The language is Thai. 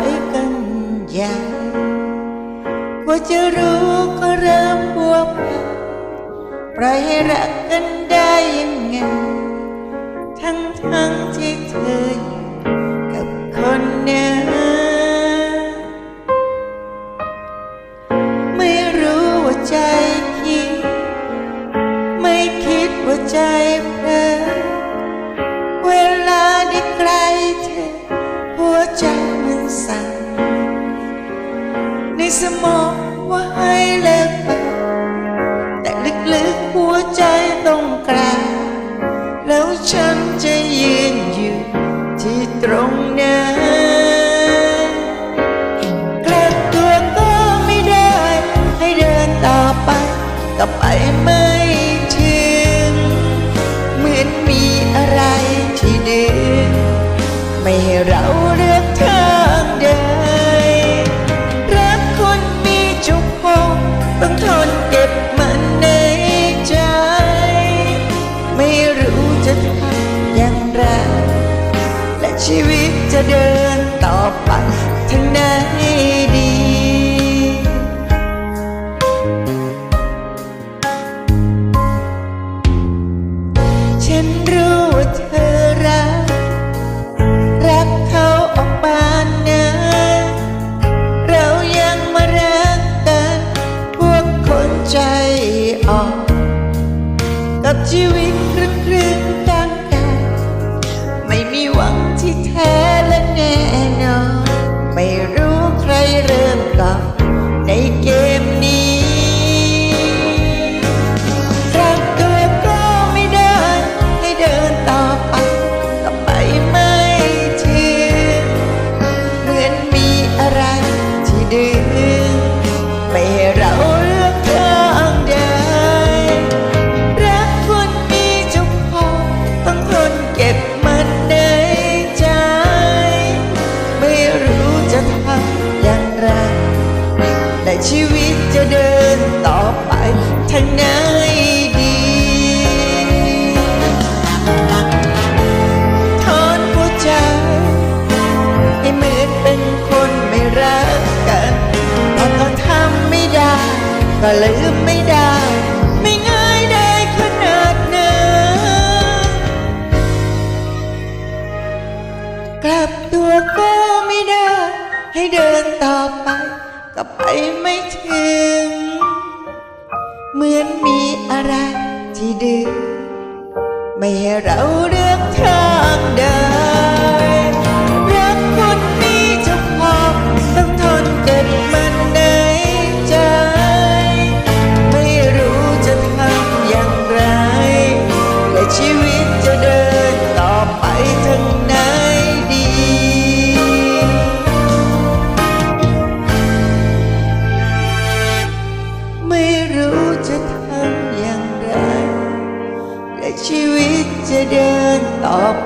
ไปกันใหญ่กว่าจะรู้ก็เริ่มพัวพันปล่อยให้รักกันได้ยังไง ทั้งทั้งที่เธออยู่กับคนนั้นไม่รู้ว่าใจคิด ไม่คิดว่าใจเพลอเวลาได้ใกล้เธอหัวใจ สั่นในสมองว่าให้เลิกไปแต่ลึกๆหัวใจต้องกลางแล้วฉันจะยืนอยู่ที่ตรงนั้นกลับตัวก็ไม่ได้ ให้เดินต่อไปก็ไปไม่ถึง เหมือนมีอะไรที่ดึงไม่ให้เราเลือกทาง ชีวิตจะเดินต่อไปทางไหนดีฉันรู้ว่าเธอรัก รักเขาออกปานนั้นเรายังมารักกัน พวกคนใจอ่อนกับชีวิต นในใจ ไม่รู้จะทำอย่างไรแต่ชีวิตจะเดินต่อไปทางไหนดีทอนหัวใจให้เหมือนเป็นคนไม่รักกันแต่ก็ทำไม่ได้ ก็ลืมไม่ได้ ให้เดินต่อไป ก็ไปไม่ถึง เหมือนมีอะไรที่ดึง ไม่ให้เราเลือกทางเดิน จะเดินต่อไป